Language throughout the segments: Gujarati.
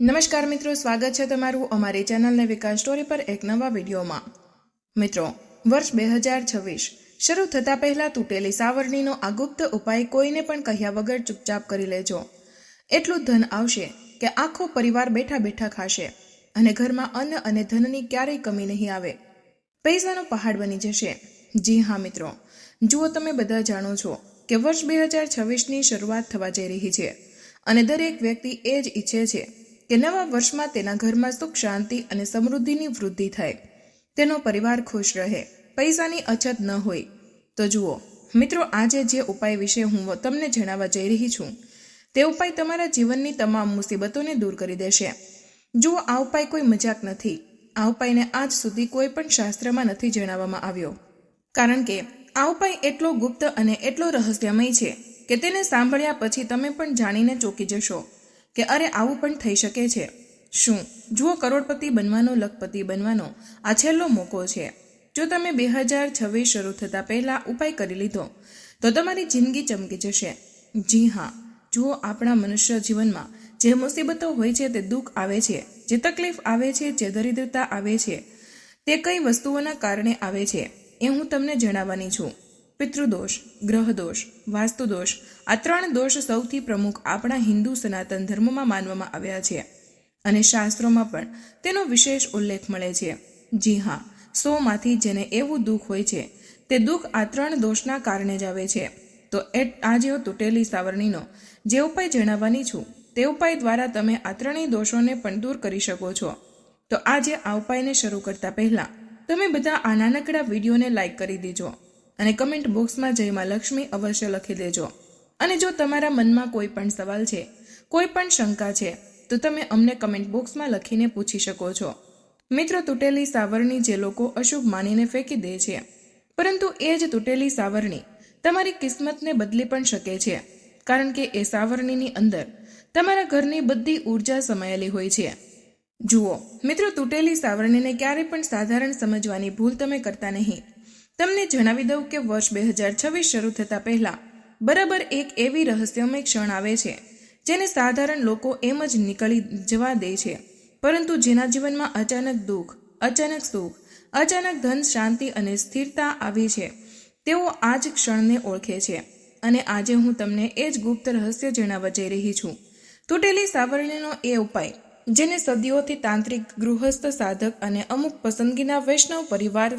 નમસ્કાર મિત્રો, સ્વાગત છે તમારું અમારી ચેનલને વિકાસ સ્ટોરી પર એક નવા વિડીયોમાં. મિત્રો, વર્ષ બે હજાર છવ્વીસ શરૂ થતાં પહેલાં તૂટેલી સાવરણીનો આ ગુપ્ત ઉપાય કોઈને પણ કહ્યા વગર ચૂપચાપ કરી લેજો. એટલું ધન આવશે કે આખો પરિવાર બેઠા બેઠા ખાશે અને ઘરમાં અન્ન અને ધનની ક્યારેય કમી નહીં આવે. પૈસાનો પહાડ બની જશે. જી હા મિત્રો, જુઓ તમે બધા જાણો છો કે વર્ષ બે હજાર છવ્વીસની શરૂઆત થવા જઈ રહી છે અને દરેક વ્યક્તિ એ જ ઈચ્છે છે કે નવા વર્ષમાં તેના ઘરમાં સુખ, શાંતિ અને સમૃદ્ધિની વૃદ્ધિ થાય. તેનો પરિવાર ખુશ રહે. પૈસાની અછત ન હોય. તો જુઓ, મિત્રો, આજે જે ઉપાય વિશે હું તમને જણાવવા જઈ રહી છું, તે ઉપાય તમારા જીવનની તમામ મુસીબતોને દૂર કરી દેશે. જુઓ, આ ઉપાય કોઈ મજાક નથી. આ ઉપાયને આજ સુધી કોઈ પણ શાસ્ત્રમાં નથી જણાવવામાં આવ્યો. કારણ કે, આ ઉપાય એટલો ગુપ્ત અને એટલો રહસ્યમય છે કે તેને સાંભળ્યા પછી તમે પણ જાણીને ચોંકી જશો. કે અરે આવું પણ થઈ શકે છે. શું? જુઓ કરોડપતિ બનવાનો, લખપતિ બનવાનો આ છેલ્લો મોકો છે. જો તમે બે હજાર છવ્વીસ શરૂ થતાં પહેલાં ઉપાય કરી લીધો, તો તમારી જિંદગી ચમકી જશે. જી હા. જુઓ આપણા મનુષ્ય જીવનમાં જે મુસીબતો હોય છે તે દુઃખ આવે છે, જે તકલીફ આવે છે, જે દરિદ્રતા આવે છે, તે કઈ વસ્તુઓના કારણે આવે છે એ હું તમને જણાવવાની છું. પિતૃદોષ, ગ્રહદોષ, વાસ્તુદોષ આ ત્રણ દોષ સૌથી પ્રમુખ આપણા હિન્દુ સનાતન ધર્મમાં માનવામાં આવ્યા છે. અને શાસ્ત્રોમાં પણ તેનો વિશેષ ઉલ્લેખ મળે છે. જી હા, સોમાંથી જેને એવું દુઃખ હોય છે, તે દુઃખ આ ત્રણ દોષના કારણે જ આવે છે. તો એ આજે તૂટેલી સાવરણીનો જે ઉપાય જણાવવાની છું, તે ઉપાય દ્વારા તમે આ ત્રણેય દોષોને પણ દૂર કરી શકો છો. તો આજે આ ઉપાયને શરૂ કરતા પહેલા, તમે બધા આ નાનકડા વિડીયોને લાઈક કરી દેજો. અને કમેન્ટ બોક્સમાં જયમાં લક્ષ્મી અવશ્ય લખી દેજો. અને જો તમારા મનમાં કોઈ પણ સવાલ છે, કોઈ પણ શંકા છે, તો તમે અમને કમેન્ટ બોક્સમાં લખીને પૂછી શકો છો. મિત્રો, તૂટેલી સાવરણી જે લોકો અશુભ માનીને ફેંકી દે છે, પરંતુ એ જ તૂટેલી સાવરણી તમારી કિસ્મતને બદલી પણ શકે છે, કારણ કે એ સાવરણીની અંદર તમારા ઘરની બધી ઊર્જા સમાયેલી હોય છે. જુઓ, મિત્રો, તૂટેલી સાવરણીને ક્યારેય પણ સાધારણ સમજવાની ભૂલ તમે કરતા નહીં. તમને જણાવી દઉં કે વર્ષ બે હજાર છવ્વીસ શરૂ થતાં પહેલાં બરાબર એક એવી રહસ્યમય ક્ષણ આવે છે, જેને સાધારણ લોકો એમ જ નીકળી જવા દે છે. પરંતુ જેના જીવનમાં અચાનક દુઃખ, અચાનક સુખ, અચાનક ધન, શાંતિ અને સ્થિરતા આવી છે, તેઓ આ જ ક્ષણને ઓળખે છે. અને આજે હું તમને એ જ ગુપ્ત રહસ્ય જણાવવા જઈ રહી છું. તૂટેલી સાવરણીનો એ ઉપાય, જેને સદીઓથી તાંત્રિક ગૃહસ્થ સાધક અને અમુક પસંદગીના વૈષ્ણવ પરિવાર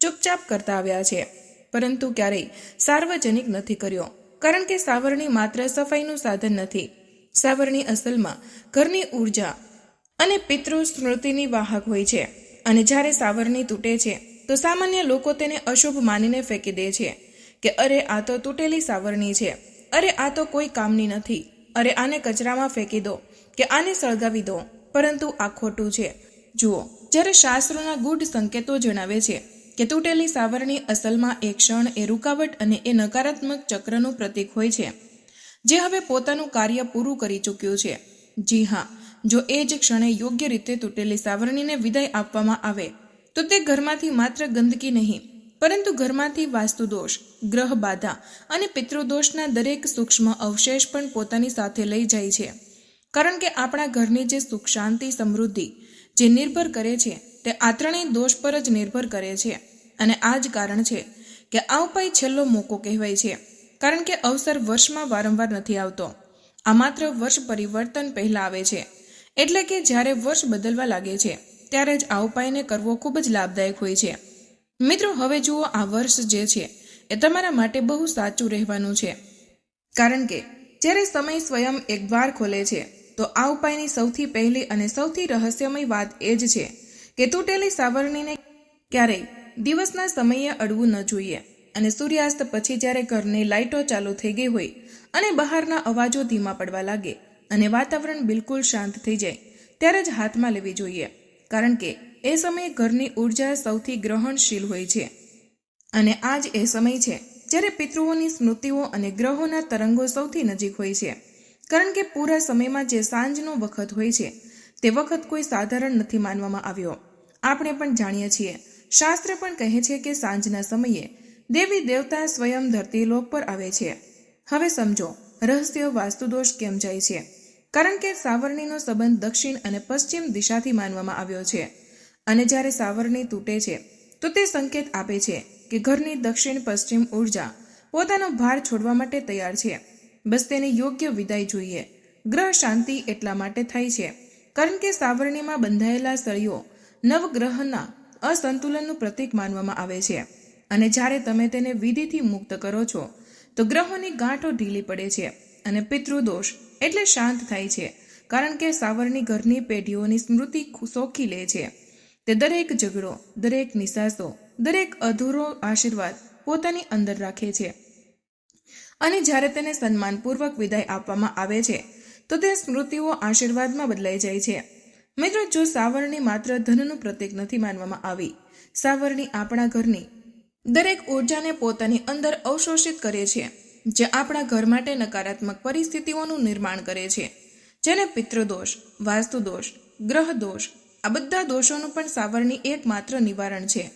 ચૂપચાપ કરતા આવ્યા છે. પરંતુ ક્યારેય સાર્વજનિક નથી કર્યો, કારણ કે સાવરણી માત્ર સફાઈનું સાધન નથી. સાવરણી અસલમાં ઘરની ઊર્જા અને પિતૃ સ્મૃતિની વાહક હોય છે. અને જ્યારે સાવરણી તૂટે છે, તો સામાન્ય લોકો તેને અશુભ માનીને ફેંકી દે છે કે, અરે, આ તો તૂટેલી સાવરણી છે. અરે, આ તો કોઈ કામની નથી. અરે, આને કચરામાં ફેંકી દો કે આને સળગાવી દો. પરંતુ આ ખોટું છે. જુઓ, જ્યારે શાસ્ત્રોના ગૂઢ સંકેતો જણાવે છે કે તૂટેલી સાવરણી અસલમાં એક ક્ષણ એ રૂકાવટ અને એ નકારાત્મક ચક્રનું પ્રતીક હોય છે. જે હવે પોતાનું કાર્ય પૂરું કરી ચૂક્યું છે. જી હા, જો એ જ ક્ષણે યોગ્ય રીતે તૂટેલી સાવરણીને વિદાય આપવામાં આવે, તો તે ઘરમાંથી માત્ર ગંદકી નહીં, પરંતુ ઘરમાંથી વાસ્તુદોષ, ગ્રહ બાધા અને પિતૃદોષના દરેક સૂક્ષ્મ અવશેષ પણ પોતાની સાથે લઈ જાય છે. કારણ કે આપણા ઘરની જે સુખ શાંતિ સમૃદ્ધિ, જે નિર્ભર કરે છે, તે આ ત્રણેય દોષ પર જ નિર્ભર કરે છે. અને આ જ કારણ છે કે આ ઉપાય છેલ્લો મોકો કહેવાય છે, કારણ કે અવસર વર્ષમાં વારંવાર નથી આવતો. આ માત્ર વર્ષ પરિવર્તન પહેલાં આવે છે, એટલે કે જ્યારે વર્ષ બદલવા લાગે છે, ત્યારે જ આ ઉપાયને કરવો ખૂબ જ લાભદાયક હોય છે. મિત્રો, હવે જુઓ આ વર્ષ જે છે, એ તમારા માટે બહુ સાચું રહેવાનું છે. કારણ કે જ્યારે સમય સ્વયં એક દ્વાર ખોલે છે, તો આ ઉપાયની સૌથી પહેલી અને સૌથી રહસ્યમય વાત એ જ છે કે તૂટેલી સાવરણીને ક્યારેય દિવસના સમયે અડવું ન જોઈએ અને સૂર્યાસ્ત પછી જ્યારે ઘરની લાઇટો ચાલુ થઈ ગઈ હોય અને બહારના અવાજો ધીમા પડવા લાગે અને વાતાવરણ બિલકુલ શાંત થઈ જાય, ત્યારે જ હાથમાં લેવી જોઈએ, કારણ કે એ સમયે ઘરની ઊર્જા સૌથી ગ્રહણશીલ હોય છે. અને આ જ એ સમય છે જ્યારે પિતૃઓની સ્મૃતિઓ અને ગ્રહોના તરંગો સૌથી નજીક હોય છે, કારણ કે પૂરા સમયમાં જે સાંજનો વખત હોય છે, તે વખત કોઈ સાધારણ નથી માનવામાં આવ્યો. આપણે પણ જાણીએ છીએ શાસ્ત્ર પણ કહે છે કે સાંજના સમયે દેવી દેવતા સ્વયં ધરતી લોક પર આવે છે. હવે સમજો, રહસ્ય વાસ્તુદોષ કેમ જાય છે? કારણ કે સાવરણીનો સંબંધ દક્ષિણ અને પશ્ચિમ દિશાથી માનવામાં આવ્યો છે. અને જ્યારે સાવરણી તૂટે છે, તો તે સંકેત આપે છે કે ઘરની દક્ષિણ પશ્ચિમ ઊર્જા પોતાનો ભાર છોડવા માટે તૈયાર છે. બસ તેને યોગ્ય વિદાય જોઈએ. ગ્રહ શાંતિ એટલા માટે થાય છે. કારણ કે સાવરણીમાં બંધાયેલા સળીઓ નવગ્રહના અસંતુલનનું પ્રતીક માનવામાં આવે છે. અને જ્યારે તમે તેને વિધિથી મુક્ત કરો છો, તો ગ્રહોની ગાંઠો ઢીલી પડે છે અને પિતૃદોષ એટલે શાંત થાય છે, કારણ કે સાવરની ઘરની પેઢીઓની સ્મૃતિ સોખી લે છે. તે દરેક ઝઘડો, દરેક નિશાસો દરેક અધૂરો આશીર્વાદ પોતાની અંદર રાખે છે. અને જ્યારે તેને સન્માનપૂર્વક વિદાય આપવામાં આવે છે, તો તે સ્મૃતિઓ આશીર્વાદમાં બદલાઈ જાય છે. મિત્રો, જો સાવરણી માત્ર ધનનું પ્રતીક નથી માનવામાં આવી, સાવરણી આપણા ઘરની દરેક ઉર્જાને પોતાની અંદર અવશોષિત કરે છે, જે આપણા ઘર માટે નકારાત્મક પરિસ્થિતિઓનું નિર્માણ કરે છે. જેને પિતૃદોષ, વાસ્તુદોષ, ગ્રહદોષ, આ બધા દોષોનું પણ સાવરણી એકમાત્ર નિવારણ છે.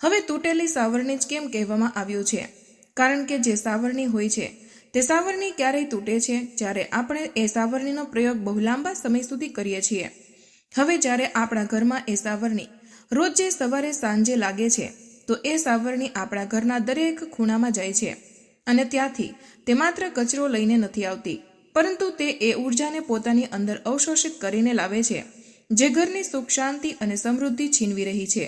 હવે તૂટેલી સાવરણી જ કેમ કહેવામાં આવ્યું છે? કારણ કે જે સાવરણી હોય છે, તે સાવરણી ક્યારેય તૂટે છે જ્યારે આપણે એ સાવરણીનો પ્રયોગ બહુ લાંબા સમય સુધી કરીએ છીએ. હવે જ્યારે આપણા ઘરમાં એ સાવરણી રોજ જે સવારે સાંજે લાગે છે, તો એ સાવરણી આપણા ઘરના દરેક ખૂણામાં જાય છે. અને ત્યાંથી તે માત્ર કચરો લઈને નથી આવતી, પરંતુ તે એ ઉર્જાને પોતાની અંદર અવશોષિત કરીને લાવે છે, જે ઘરની સુખ, શાંતિ અને સમૃદ્ધિ છીનવી રહી છે.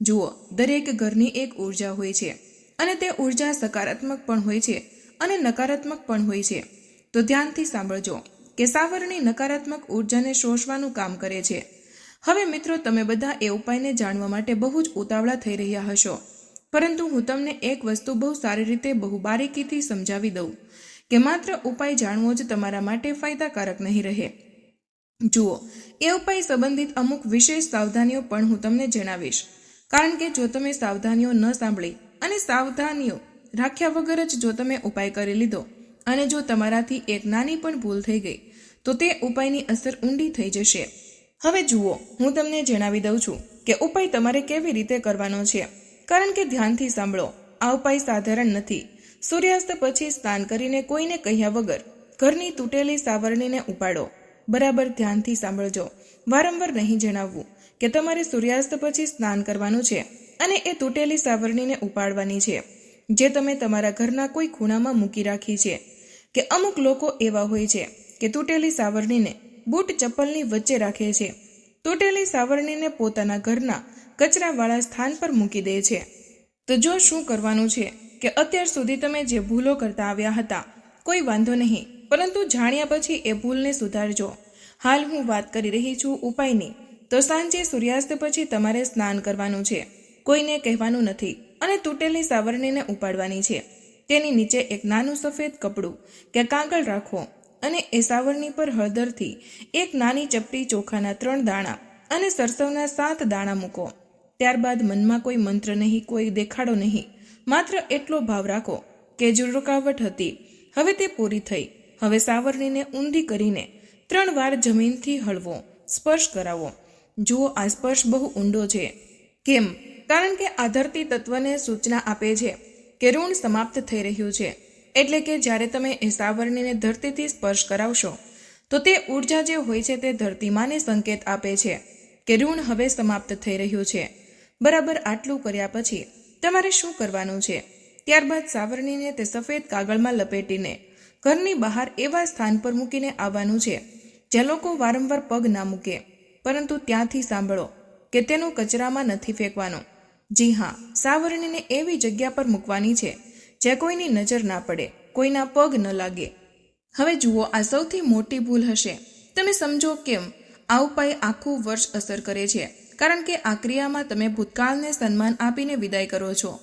જુઓ, દરેક ઘરની એક ઊર્જા હોય છે, અને તે ઊર્જા સકારાત્મક પણ હોય છે અને નકારાત્મક પણ હોય છે. તો ધ્યાનથી સાંભળજો. કે સાવરણી નકારાત્મક ઉર્જાને શોષવાનું કામ કરે છે. હવે મિત્રો, તમે બધા એ ઉપાયને જાણવા માટે બહુ જ ઉતાવળા થઈ રહ્યા હશો. પરંતુ હું તમને એક વસ્તુ બહુ સારી રીતે બહુ બારીકીથી સમજાવી દઉં કે માત્ર ઉપાય જાણવો જ તમારા માટે ફાયદાકારક નહીં રહે. જુઓ, એ ઉપાય સંબંધિત અમુક વિશેષ સાવધાનીઓ પણ હું તમને જણાવીશ. કારણ કે જો તમે સાવધાનીઓ ન સાંભળી અને સાવધાનીઓ રાખ્યા વગર જ જો તમે ઉપાય કરી લીધો અને જો તમારાથી એક નાની પણ ભૂલ થઈ ગઈ તો તે ઉપાયની અસર ઊંડી થઈ જશે. હવે જુઓ, હું તમને જણાવી દઉં છું કે ઉપાય તમારે કેવી રીતે કરવાનો છે. કારણ કે ધ્યાનથી સાંભળો, આ ઉપાય સાધારણ નથી. સૂર્યાસ્ત પછી સ્નાન કરીને કોઈને કહ્યા વગર ઘરની તૂટેલી સાવરણીને ઉપાડો. બરાબર ધ્યાનથી સાંભળજો. વારંવાર નહીં જણાવવું કે તમારે સૂર્યાસ્ત પછી સ્નાન કરવાનું છે અને એ તૂટેલી સાવરણીને ઉપાડવાની છે. જે તમે તમારા ઘરના કોઈ ખૂણામાં મૂકી રાખી છે કે અમુક લોકો એવા હોય છે કે તૂટેલી સાવરણીને બૂટ ચપ્પલની વચ્ચે રાખે છે. તૂટેલી સાવરણીને પોતાના ઘરના કચરાવાળા સ્થાન પર મૂકી દે છે. તો જો શું કરવાનું છે કે અત્યાર સુધી તમે જે ભૂલો કરતા આવ્યા હતા, કોઈ વાંધો નહીં, પરંતુ જાણ્યા પછી એ ભૂલને સુધારજો. હાલ હું વાત કરી રહી છું ઉપાયની. તો સાંજે સૂર્યાસ્ત પછી તમારે સ્નાન કરવાનું છે. કોઈને કહેવાનું નથી અને તૂટેલી સાવરણીને ઉપાડવાની છે. તેની નીચે એક નાનું સફેદ કપડું કે કાગળ રાખો. અને એ સાવરણી પર હળદરથી એક નાની ચપટી ચોખાના ત્રણ દાણા અને સરસવના સાત દાણા મૂકો. ત્યારબાદ મનમાં કોઈ મંત્ર નહીં, કોઈ દેખાડો નહીં. માત્ર એટલો ભાવ રાખો કે જો રૂકાવટ હતી, હવે તે પૂરી થઈ. હવે સાવરણીને ઊંધી કરીને ત્રણ વાર જમીનથી હળવો સ્પર્શ કરાવો. જુઓ, આ સ્પર્શ બહુ ઊંડો છે. કેમ? કારણ કે આ ધરતી તત્વને સૂચના આપે છે કે ઋણ સમાપ્ત થઈ રહ્યું છે. એટલે કે જ્યારે તમે એ સાવરણીને ધરતીથી સ્પર્શ કરાવશો, તો તે ઊર્જા જે હોય છે તે ધરતીમાને સંકેત આપે છે કે ઋણ હવે સમાપ્ત થઈ રહ્યું છે. બરાબર આટલું કર્યા પછી તમારે શું કરવાનું છે? ત્યારબાદ સાવરણીને તે સફેદ કાગળમાં લપેટીને ઘરની બહાર એવા સ્થાન પર મૂકીને આવવાનું છે, જ્યાં લોકો વારંવાર પગ ના મૂકે. પરંતુ ત્યાંથી સાંભળો કે તેનું કચરામાં નથી ફેંકવાનું. જી હા, સાવરણીને એવી જગ્યા પર મૂકવાની છે જ્યાં કોઈની નજર ના પડે, કોઈના પગ ન લાગે. હવે જુઓ, આ સૌથી મોટી ભૂલ હશે. તમે સમજો કેમ? આ ઉપાય આખું વર્ષ અસર કરે છે. કારણ કે આ ક્રિયામાં તમે ભૂતકાળને સન્માન આપીને વિદાય કરો છો.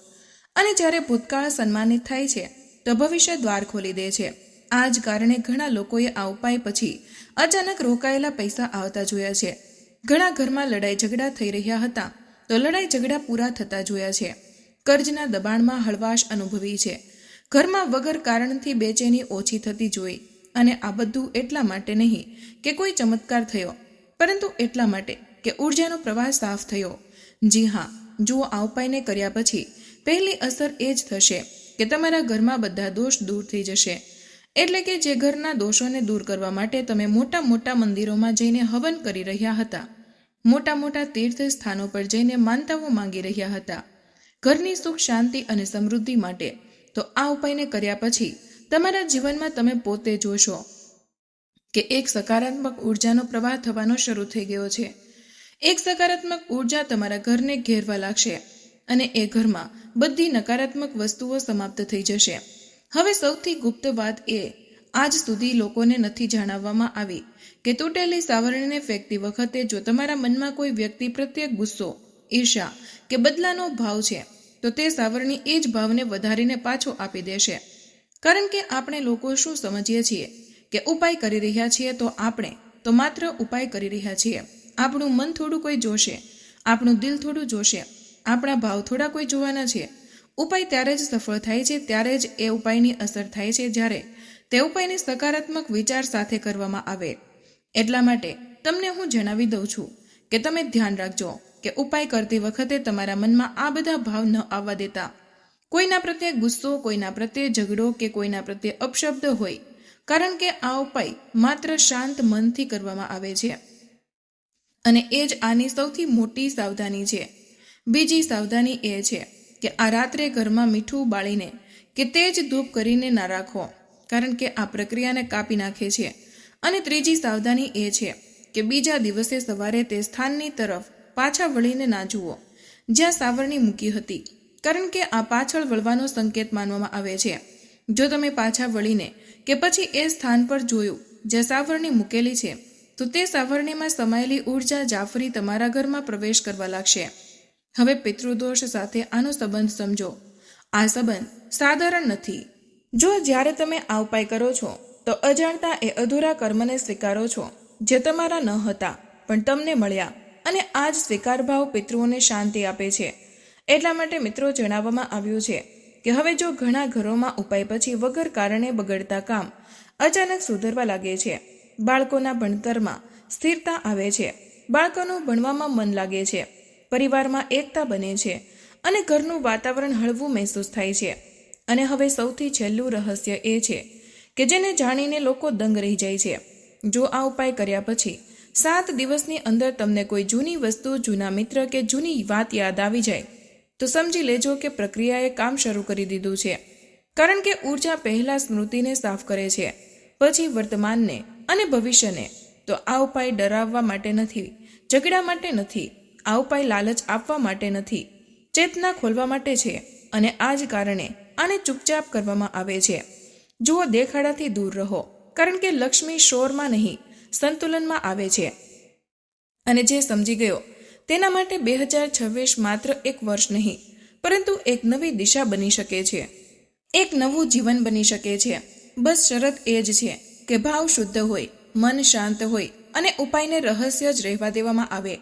અને જ્યારે ભૂતકાળ સન્માનિત થાય છે, તો ભવિષ્ય દ્વાર ખોલી દે છે. આ જ કારણે ઘણા લોકોએ આ ઉપાય પછી અચાનક રોકાયેલા પૈસા આવતા જોયા છે. ઘણા ઘરમાં લડાઈ ઝઘડા થઈ રહ્યા હતા, તો લડાઈ ઝઘડા પૂરા થતા જોયા છે. કર્જના દબાણમાં હળવાશ અનુભવી છે. ઘરમાં વગર કારણથી બેચેની ઓછી થતી જોઈ અને આ બધું એટલા માટે નહીં કે કોઈ ચમત્કાર થયો, પરંતુ એટલા માટે કે ઉર્જાનો પ્રવાહ સાફ થયો. જી હા, જુઓ આ ઉપાયને કર્યા પછી પહેલી અસર એ જ થશે કે તમારા ઘરમાં બધા દોષ દૂર થઈ જશે. એટલે કે જે ઘરના દોષોને દૂર કરવા માટે તમે મોટા મોટા મંદિરોમાં જઈને હવન કરી રહ્યા હતા. મોટા મોટા તીર્થ સ્થાનો પર જઈને માનતાઓ માંગી રહ્યા હતા. ઘરની સુખ, શાંતિ અને સમૃદ્ધિ માટે. તો આ ઉપાયને કર્યા પછી તમારા જીવનમાં તમે પોતે જોશો કે એક સકારાત્મક ઉર્જાનો પ્રવાહ થવાનો શરૂ થઈ ગયો છે. એક સકારાત્મક ઊર્જા તમારા ઘરને ઘેરવા લાગશે અને એ ઘરમાં બધી નકારાત્મક વસ્તુઓ સમાપ્ત થઈ જશે. હવે સૌથી ગુપ્ત વાત એ, આજ સુધી લોકોને નથી જણાવવામાં આવી કે તૂટેલી સાવરણીને ફેંકતી વખતે જો તમારા મનમાં કોઈ વ્યક્તિ પ્રત્યે ગુસ્સો ઈર્ષા કે બદલાનો ભાવ છે, તો તે સાવરણી એ જ ભાવને વધારીને પાછો આપી દેશે. કારણ કે આપણે લોકો શું સમજીએ છીએ કે ઉપાય કરી રહ્યા છીએ તો આપણે, તો માત્ર ઉપાય કરી રહ્યા છીએ. આપણું મન થોડું કોઈ જોશે, આપણું દિલ થોડું જોશે, આપણા ભાવ થોડા કોઈ જોવાના છે. ઉપાય ત્યારે જ સફળ થાય છે, ત્યારે જ એ ઉપાયની અસર થાય છે, જ્યારે તે ઉપાયને સકારાત્મક વિચાર સાથે કરવામાં આવે. એટલા માટે તમને હું જણાવી દઉં છું કે તમે ધ્યાન રાખજો કે ઉપાય કરતી વખતે તમારા મનમાં આ બધા ભાવ ન આવવા દેતા. કોઈના પ્રત્યે ગુસ્સો, કોઈના પ્રત્યે ઝઘડો કે કોઈના પ્રત્યે અપશબ્દ હોય. કારણ કે આ ઉપાય માત્ર શાંત મનથી કરવામાં આવે છે. અને એ જ આની સૌથી મોટી સાવધાની છે. બીજી સાવધાની એ છે કે આ રાત્રે ઘરમાં મીઠું બાળીને કે તે જ ધૂપ કરીને ના રાખો. કારણ કે આ પ્રક્રિયાને કાપી નાખે છે. અને ત્રીજી સાવધાની એ છે કે બીજા દિવસે સવારે તે સ્થાનની તરફ પાછા વળીને ના જુઓ, જ્યાં સાવરણી મૂકી હતી. કારણ કે આ પાછળ વળવાનો સંકેત માનવામાં આવે છે. જો તમે પાછા વળીને કે પછી એ સ્થાન પર જોયું, જ્યાં સાવરણી મૂકેલી છે, તો તે સાવરણીમાં સમાયેલી ઊર્જા જાફરી તમારા ઘરમાં પ્રવેશ કરવા લાગશે. હવે પિતૃદોષ સાથે આનો સંબંધ સમજો. આ સંબંધ સાધારણ નથી. જો જ્યારે તમે આ ઉપાય કરો છો, તો અજાણતા એ અધૂરા કર્મને સ્વીકારો છો. જે તમારા ન હતા, પણ તમને મળ્યા અને આ જ સ્વીકારભાવ પિતૃઓને શાંતિ આપે છે. એટલા માટે મિત્રો જણાવવામાં આવ્યું છે કે હવે જો ઘણા ઘરોમાં ઉપાય પછી વગર કારણે બગડતા કામ અચાનક સુધરવા લાગે છે, બાળકોના ભણતરમાં સ્થિરતા આવે છે, બાળકોનું ભણવામાં મન લાગે છે, પરિવારમાં એકતા બને છે અને ઘરનું વાતાવરણ હળવું મહેસૂસ થાય છે. અને હવે સૌથી છેલ્લું રહસ્ય એ છે કે જેને જાણીને લોકો દંગ રહી જાય છે. જો આ ઉપાય કર્યા પછી સાત દિવસની અંદર તમને કોઈ જૂની વસ્તુ, જૂના મિત્ર કે જૂની વાત યાદ આવી જાય, તો સમજી લેજો કે પ્રક્રિયાએ કામ શરૂ કરી દીધું છે. કારણ કે ઊર્જા પહેલા સ્મૃતિને સાફ કરે છે, પછી વર્તમાનને અને ભવિષ્યને. તો આ ઉપાય ડરાવવા માટે નથી, ઝઘડા માટે નથી, આ ઉપાય લાલચ આપવા માટે નથી, ચેતના ખોલવા માટે છે અને આ જ કારણે આને ચૂપચાપ કરવામાં આવે છે. જુઓ દેખાડાથી દૂર રહો. કારણ કે લક્ષ્મી શોરમાં નહીં, સંતુલનમાં આવે છે. અને જે સમજી ગયો, તેના માટે બે હજાર છવ્વીસ માત્ર એક વર્ષ નહીં, પરંતુ એક નવી દિશા બની શકે છે. એક નવું જીવન બની શકે છે. બસ શરત એ જ છે કે ભાવ શુદ્ધ હોય, મન શાંત હોય અને ઉપાયને રહસ્ય જ રહેવા દેવામાં આવે.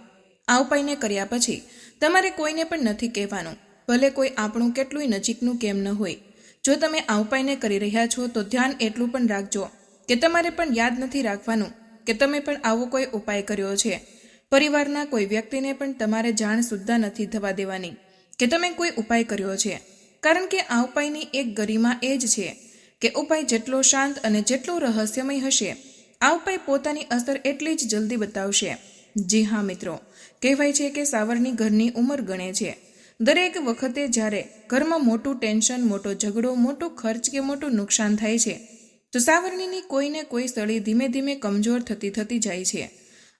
આ ઉપાયને કર્યા પછી તમારે કોઈને પણ નથી કહેવાનું, ભલે કોઈ આપણું કેટલું નજીકનું કેમ ન હોય. જો તમે આ ઉપાયને કરી રહ્યા છો તો ધ્યાન એટલું પણ રાખજો. કે તમારે પણ યાદ નથી રાખવાનું કે તમે પણ આવો કોઈ ઉપાય કર્યો છે. પરિવારના કોઈ વ્યક્તિને પણ તમારે જાણ સુદ્ધા નથી થવા દેવાની કે તમે કોઈ ઉપાય કર્યો છે. કારણ કે આ ઉપાયની એક ગરિમા એ જ છે કે ઉપાય જેટલો શાંત અને જેટલો રહસ્યમય હશે, આ ઉપાય પોતાની અસર એટલી જ જલ્દી બતાવશે. જી હા, મિત્રો, કહેવાય છે કે સાવરની ઘરની ઉંમર ગણે છે. દરેક વખતે જ્યારે ઘરમાં મોટું ટેન્શન, મોટો ઝઘડો, મોટો ખર્ચ કે મોટું નુકસાન થાય છે તો સાવરણીની કોઈને કોઈ સ્થળે ધીમે ધીમે કમજોર થતી થતી જાય છે.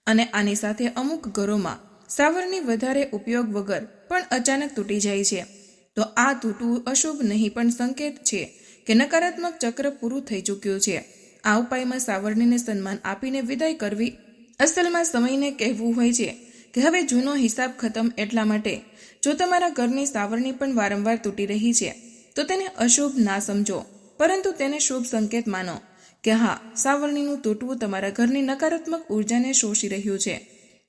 અને આની સાથે અમુક ઘરોમાં સાવરણી વધારે ઉપયોગ વગર પણ અચાનક તૂટી જાય છે. તો આ તૂટવું અશુભ નહીં પણ સંકેત છે કે નકારાત્મક ચક્ર પૂરું થઈ ચૂક્યું છે. આ ઉપાયમાં સાવરણીને સન્માન આપીને વિદાય કરવી અસલમાં સમયને કહેવું હોય છે કે હવે જૂનો હિસાબ ખતમ એટલા માટે જો તમારા ઘરની સાવરણી પણ વારંવાર તૂટી રહી છે, તો તેને અશુભ ના સમજો. પરંતુ તેને શુભ સંકેત માનો કે હા, સાવરણીનું તૂટવું તમારા ઘરની નકારાત્મક ઉર્જાને શોષી રહ્યું છે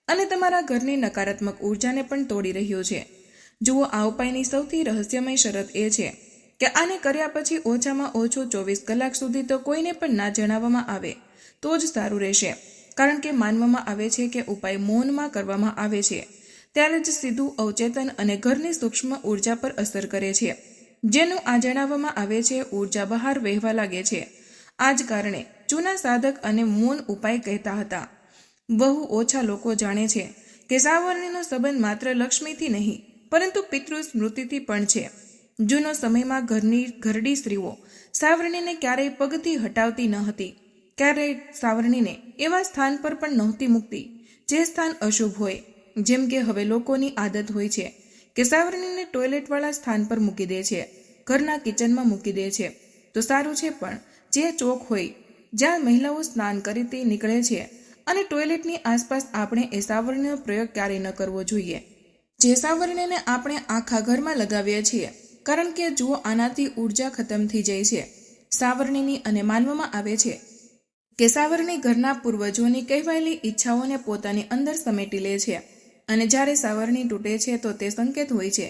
અને તમારા ઘરની નકારાત્મક ઉર્જાને પણ તોડી રહ્યું છે. જુઓ, આ ઉપાયની સૌથી રહસ્યમય શરત એ છે કે આને કર્યા પછી ઓછામાં ઓછું ચોવીસ કલાક સુધી તો કોઈને પણ ના જણાવવામાં આવે, તો જ સારું રહેશે. કારણ કે માનવામાં આવે છે કે ઉપાય મૌનમાં કરવામાં આવે છે, ત્યારે જ સીધું અવચેતન અને ઘરની સૂક્ષ્મ ઊર્જા પર અસર કરે છે. જેનું આ જણાવવામાં આવે છે ઊર્જા બહાર વહેવા લાગે છે. આ જ કારણે જૂના સાધક અને મૌન ઉપાય કહેતા હતા. બહુ ઓછા લોકો જાણે છે કે સાવરણીનો સંબંધ માત્ર લક્ષ્મીથી નહીં, પરંતુ પિતૃ સ્મૃતિથી પણ છે. જૂનો સમયમાં ઘરની, ઘરડી સ્ત્રીઓ સાવરણીને ક્યારેય પગથી હટાવતી ન હતી. ક્યારેય સાવરણીને એવા સ્થાન પર પણ નહોતી મૂકતી, જે સ્થાન અશુભ હોય. જેમ કે હવે લોકોની આદત હોય છે કે સાવરણીને ટોયલેટવાળા સ્થાન પર મૂકી દે છે. ઘરના કિચનમાં મૂકી દે છે. તો સારું છે પણ, જે ચોક હોય, જ્યાં મહિલાઓ સ્નાન કરી તે નીકળે છે. અને ટોયલેટની આસપાસ આપણે એ સાવરણીનો પ્રયોગ ક્યારેય ન કરવો જોઈએ. જે સાવરણીને આપણે આખા ઘરમાં લગાવીએ છીએ, કારણ કે જુઓ આનાથી ઊર્જા ખતમ થઈ જાય છે. સાવરણીની અને માનવામાં આવે છે કે સાવરણી ઘરના પૂર્વજોની કહેવાયેલી ઈચ્છાઓને પોતાની અંદર સમેટી લે છે. અને જ્યારે સાવરણી તૂટે છે તો તે સંકેત હોય છે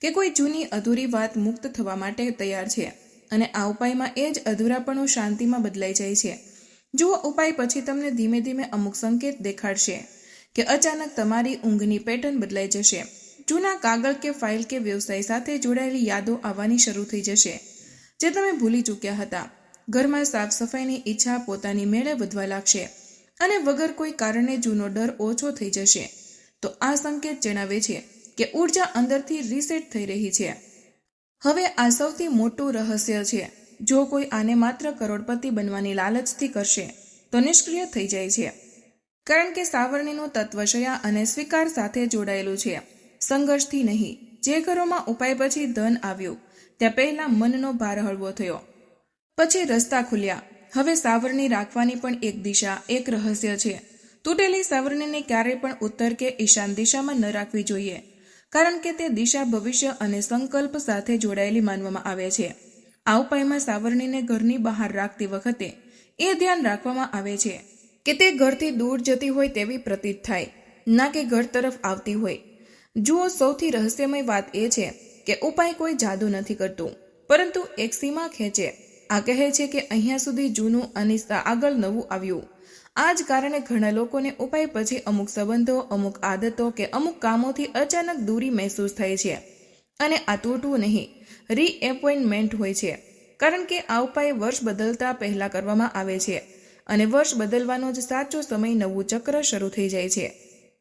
કે કોઈ જૂની અધૂરી વાત મુક્ત થવા માટે તૈયાર છે. અને આ ઉપાયમાં એ જ અધૂરાપણું શાંતિમાં બદલાઈ જાય છે. જુઓ, ઉપાય પછી તમને ધીમે ધીમે અમુક સંકેત દેખાડશે કે અચાનક તમારી ઊંઘની પેટર્ન બદલાઈ જશે. જૂના કાગળ કે ફાઇલ કે વ્યવસાય સાથે જોડાયેલી યાદો આવવાની શરૂ થઈ જશે, જે તમે ભૂલી ચૂક્યા હતા. ઘરમાં સાફ સફાઈની ઈચ્છા પોતાની મેળે વધવા લાગશે અને વગર કોઈ કારણે જૂનો ડર ઓછો થઈ જશે. તો આ સંકેત જણાવે છે કે ઊર્જા અંદરથી રીસેટ થઈ રહી છે. હવે આ સૌથી મોટું રહસ્ય છે. જો કોઈ આને માત્ર કરોડપતિ બનવાની લાલચથી કરશે, તો નિષ્ક્રિય થઈ જાય છે. કારણ કે સાવરણીનું તત્વશયા અને સ્વીકાર સાથે જોડાયેલું છે. સંઘર્ષથી નહીં, જે ઘરોમાં ઉપાય પછી ધન આવ્યું, ત્યાં પહેલા મનનો ભાર હળવો થયો. પછી રસ્તા ખુલ્યા. હવે સાવરણી રાખવાની પણ એક દિશા, એક રહસ્ય છે. તૂટેલી સાવરણીને ક્યારેય પણ ઉત્તર કે ઈશાન દિશામાં ન રાખવી જોઈએ, કારણ કે તે દિશા ભવિષ્ય અને સંકલ્પ સાથે જોડાયેલી માનવામાં આવે છે. આ ઉપાયમાં સાવરણીને ઘરની બહાર રાખતી વખતે એ ધ્યાન રાખવામાં આવે છે કે તે ઘરથી દૂર જતી હોય તેવી પ્રતીત થાય, ના કે ઘર તરફ આવતી હોય. જુઓ, સૌથી રહસ્યમય વાત એ છે કે ઉપાય કોઈ જાદુ નથી કરતું, પરંતુ એક સીમા ખેંચે. આ કહે છે કે અહીંયા સુધી જૂનું અને આગળ નવું આવ્યું. આ જ કારણે ઘણા લોકોને ઉપાય પછી અમુક સંબંધો, અમુક આદતો કે અમુક કામોથી અચાનક દૂરી મહેસૂસ થાય છે. અને આ તૂટવું નહીં રીએપોઇન્ટમેન્ટ હોય છે. કારણ કે આ ઉપાય વર્ષ બદલતા પહેલા કરવામાં આવે છે. અને વર્ષ બદલવાનો જ સાચો સમય નવું ચક્ર શરૂ થઈ જાય છે.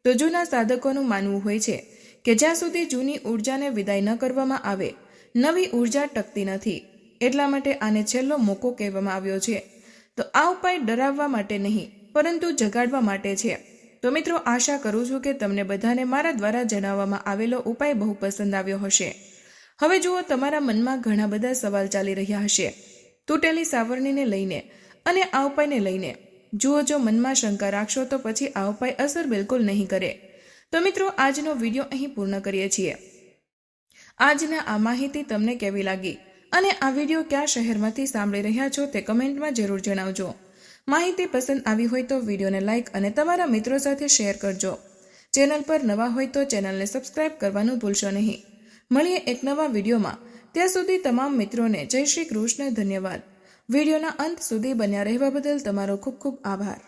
તો જૂના સાધકોનું માનવું હોય છે કે જ્યાં સુધી જૂની ઉર્જાને વિદાય ન કરવામાં આવે, નવી ઊર્જા ટકતી નથી. એટલા માટે આને છેલ્લો મોકો કહેવામાં આવ્યો છે. તો આ ઉપાય ડરાવવા માટે નહીં પરંતુ જગાડવા માટે છે. તો મિત્રો, આશા કરું છું કે તમને બધાને મારા દ્વારા જણાવવામાં આવેલો ઉપાય બહુ પસંદ આવ્યો હશે. હવે જુઓ, તમારા મનમાં ઘણા બધા સવાલ ચાલી રહ્યા હશે. તૂટેલી સાવરણીને લઈને અને આ ઉપાયને લઈને. જુઓ, જો મનમાં શંકા રાખશો તો પછી આ ઉપાય અસર બિલકુલ નહીં કરે. તો મિત્રો, આજનો વીડિયો અહીં પૂર્ણ કરીએ છીએ. આજના આ માહિતી તમને કેવી લાગી? અને આ વીડિયો કયા શહેરમાંથી સાંભળી રહ્યા છો તે કમેન્ટમાં જરૂર જણાવજો. માહિતી પસંદ આવી હોય તો વિડીયોને લાઇક અને તમારા મિત્રો સાથે શેર કરજો. ચેનલ પર નવા હોય તો ચેનલને સબસ્ક્રાઇબ કરવાનું ભૂલશો નહીં. મળીએ એક નવા વિડીયોમાં. ત્યાં સુધી તમામ મિત્રોને જય શ્રી કૃષ્ણ, ધન્યવાદ. વિડીયોના અંત સુધી બન્યા રહેવા બદલ તમારો ખૂબ ખૂબ આભાર.